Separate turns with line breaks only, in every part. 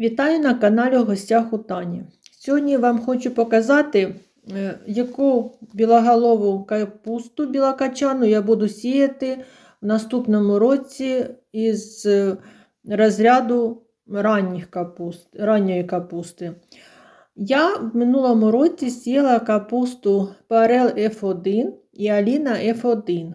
Вітаю на каналі в гостях у Тані. Сьогодні вам хочу показати, е, яку білоголову капусту білокачану я буду сіяти в наступному році із е, розряду ранніх капуст, ранньої капусти. Я в минулому році сіяла капусту Парел F1 і Аліна F1.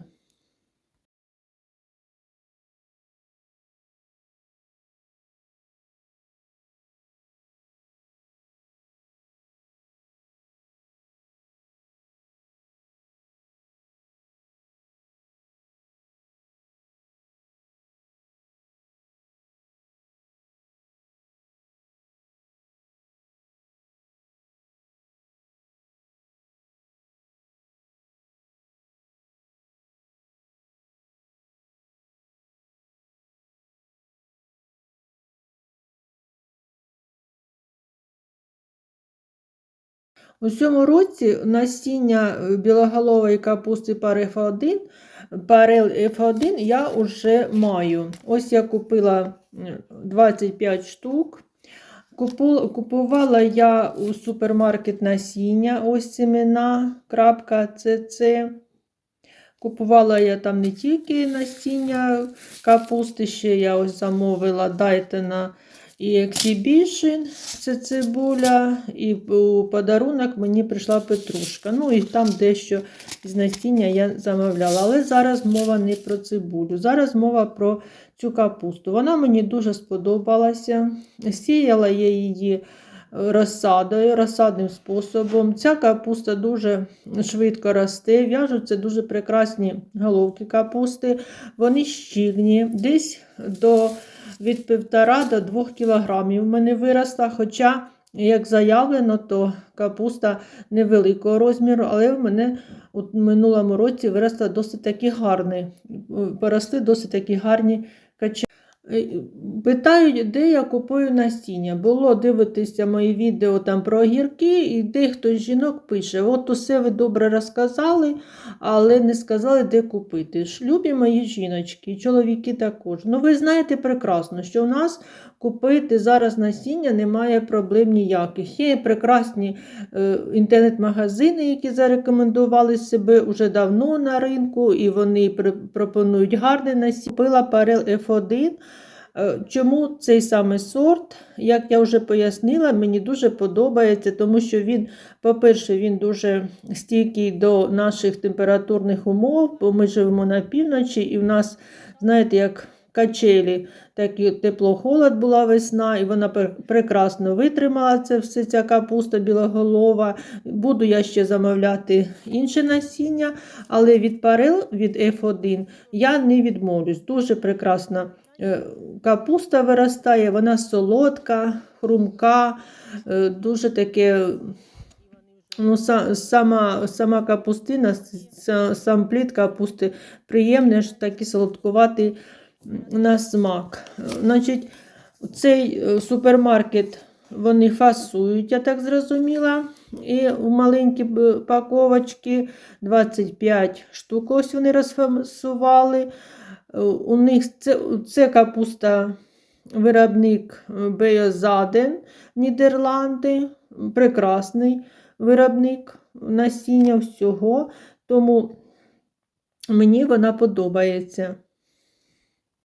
У цьому році насіння е, білоголової капусти парел F1, парел F1 я вже маю. Ось я купила 25 штук. Купувала я у супермаркет насіння, ось семена. Купувала я там не тільки насіння капусти, ще я ось замовила дайте на і Exhibition, це цибуля, і у подарунок мені прийшла петрушка. Ну і там дещо з насіння я замовляла. Але зараз мова не про цибулю. Зараз мова про цю капусту. Вона мені дуже сподобалася. Сіяла я її розсадою, розсадним способом. Ця капуста дуже швидко росте, в'яжуться дуже прекрасні головки капусти. Вони щільні, десь до від 1,5 до 2 кг в мене виросла. Хоча, як заявлено, то капуста невеликого розміру, але в мене у минулому році виросла досить такі гарний, поросли досить такі гарні качани. Е, питають, де я купую насіння. Було дивитися мої відео там про огірки, і дехто з жінок пише: от усе ви добре розказали, але не сказали, де купити. Любі мої жіночки, чоловіки також. Ну, ви знаєте прекрасно, що у нас купити зараз насіння немає проблем ніяких. Є прекрасні е, інтернет-магазини, які зарекомендували себе вже давно на ринку, і вони пропонують гарне насіння. Купила Парел F1. Е, чому цей самий сорт, як я вже пояснила, мені дуже подобається, тому що він, по-перше, він дуже стійкий до наших температурних умов, бо ми живемо на півночі, і в нас, знаєте, як качелі, так і тепло-холод була весна, і вона прекрасно витримала це все, ця капуста білоголова. Буду я ще замовляти інше насіння, але від парил від F1 я не відмовлюсь. Дуже прекрасна капуста виростає, вона солодка, хрумка, е, дуже таке. Ну, Сама сама капустина, сам плід капусти приємний, такий солодкуватий на смак. Значить, Цей е, супермаркет вони фасують, я так зрозуміла. І в маленькі паковочки 25 штук. Ось вони розфасували. У них це, це капуста. Виробник е, Беозаден Нідерланди, прекрасний виробник насіння всього, тому мені вона подобається.